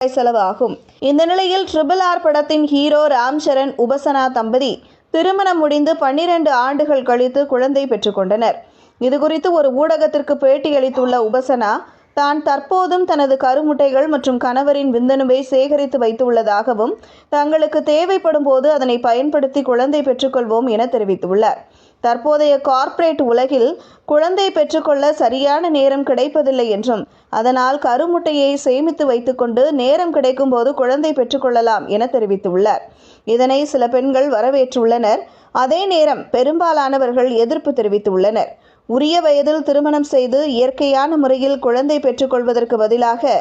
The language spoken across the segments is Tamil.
ரூபாய் செலவாகும். இந்த நிலையில் ட்ரிபிள் ஆர் படத்தின் ஹீரோ ராம் சரண் உபசனா தம்பதி திருமணம் முடிந்து பன்னிரண்டு ஆண்டுகள் கழித்து குழந்தை பெற்றுக்கொண்டனர் இதுகுறித்து ஒரு ஊடகத்திற்கு பேட்டியளித்துள்ள உபசனா தான் தற்போதும் தனது கருமுட்டைகள் மற்றும் கணவரின் விந்தணுவை சேகரித்து வைத்துள்ளதாகவும் தங்களுக்கு தேவைப்படும் போது அதனை பயன்படுத்தி குழந்தை பெற்றுக்கொள்வோம் என தெரிவித்துள்ளார். தற்போதைய கார்ப்பரேட் உலகில் குழந்தை பெற்றுக்கொள்ள சரியான நேரம் கிடைப்பதில்லை என்றும் அதனால் கருமுட்டையை சேமித்து வைத்துக்கொண்டு நேரம் கிடைக்கும் போது குழந்தை பெற்றுக்கொள்ளலாம் என தெரிவித்துள்ளார். இதனை சில பெண்கள் வரவேற்றுள்ளனர். அதே நேரம் பெரும்பாலானவர்கள் எதிர்ப்பு தெரிவித்துள்ளனர். உரிய வயதில் திருமணம் செய்து இயற்கையான முறையில் குழந்தை பெற்றுக்கொள்வதற்கு பதிலாக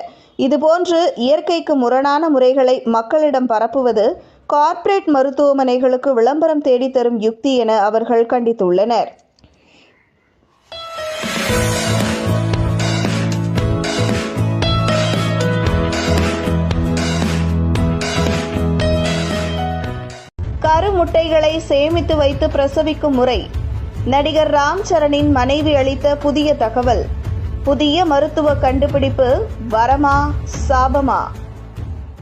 இதுபோன்று இயற்கைக்கு முரணான முறைகளை மக்களிடம் பரப்புவது கார்ப்பரேட் மருத்துவமனைகளுக்கு விளம்பரம் தேடித்தரும் யுக்தி என அவர்கள் கண்டித்துள்ளனர். கருமுட்டைகளை சேமித்து வைத்து பிரசவிக்கும் முறை நடிகர் ராம் சரணின் மனைவி அளித்த புதிய தகவல். புதிய மருத்துவ கண்டுபிடிப்பு வரமா சாபமா?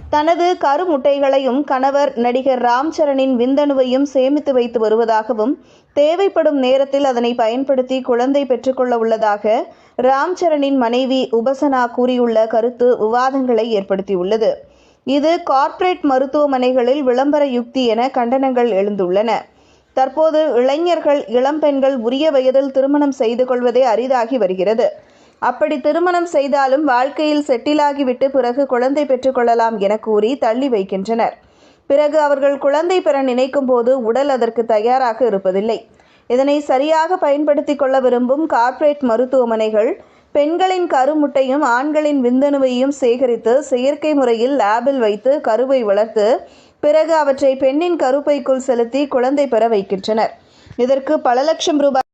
தனது கருமுட்டைகளையும் கணவர் நடிகர் ராம் சரணின் விந்தணுவையும் சேமித்து வைத்து வருவதாகவும் தேவைப்படும் நேரத்தில் அதனை பயன்படுத்தி குழந்தை பெற்றுக்கொள்ள உள்ளதாக ராம் சரணின் மனைவி உபசனா கூறியுள்ள கருத்து விவாதங்களை ஏற்படுத்தியுள்ளது. இது கார்ப்பரேட் மருத்துவமனைகளில் விளம்பர யுக்தி என கண்டனங்கள் எழுந்துள்ளன. தற்போது இளைஞர்கள் இளம்பெண்கள் உரிய வயதில் திருமணம் செய்து கொள்வதே அரிதாகி வருகிறது. அப்படி திருமணம் செய்தாலும் வாழ்க்கையில் செட்டிலாகிவிட்டு பிறகு குழந்தை பெற்றுக்கொள்ளலாம் என கூறி தள்ளி வைக்கின்றனர். பிறகு அவர்கள் குழந்தை பெற நினைக்கும் போது உடல் அதற்கு தயாராக இருப்பதில்லை. இதனை சரியாக பயன்படுத்தி கொள்ள விரும்பும் கார்ப்பரேட் மருத்துவமனைகள் பெண்களின் கருமுட்டையும் ஆண்களின் விந்தணுவையும் சேகரித்து செயற்கை முறையில் லேபில் வைத்து கருவை வளர்த்து பிறகு அவற்றை பெண்ணின் கருப்பைக்குள் செலுத்தி குழந்தை பெற வைக்கின்றனர். இதற்கு பல லட்சம் ரூபாய்